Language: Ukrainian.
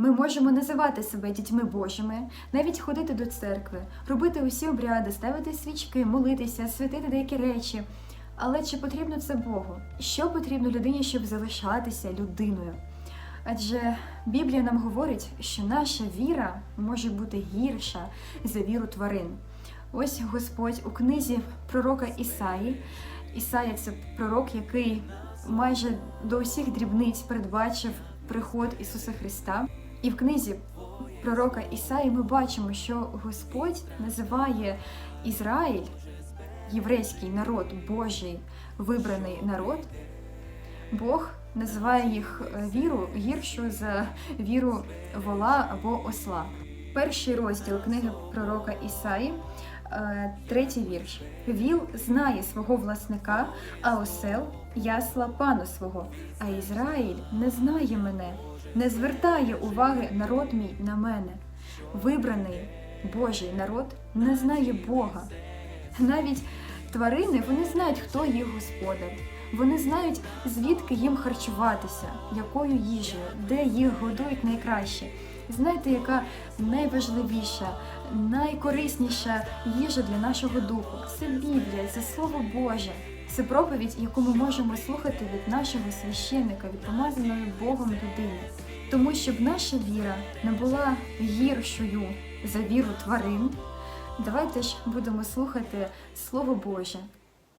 Ми можемо називати себе дітьми Божими, навіть ходити до церкви, робити усі обряди, ставити свічки, молитися, святити деякі речі. Але чи потрібно це Богу? Що потрібно людині, щоб залишатися людиною? Адже Біблія нам говорить, що наша віра може бути гірша за віру тварин. Ось Господь у книзі пророка Ісаї. Ісая це пророк, який майже до усіх дрібниць передбачив приход Ісуса Христа. І в книзі пророка Ісаї ми бачимо, що Господь називає Ізраїль, єврейський народ, Божий вибраний народ. Бог називає їх е, віру гіршою за віру вола або осла. Перший розділ книги пророка Ісаї, е, третій вірш. Віл знає свого власника, а осел ясла пана свого. А Ізраїль не знає мене, не звертає уваги народ мій на мене. Вибраний Божий народ не знає Бога. Навіть тварини вони знають, хто їх господар. Вони знають, звідки їм харчуватися, якою їжею, де їх годують найкраще. Знаєте, яка найважливіша, найкорисніша їжа для нашого духу? Це Біблія, це Слово Боже. Це проповідь, яку ми можемо слухати від нашого священника, від помазаної Богом людини. Тому щоб наша віра не була гіршою за віру тварин, давайте ж будемо слухати Слово Боже,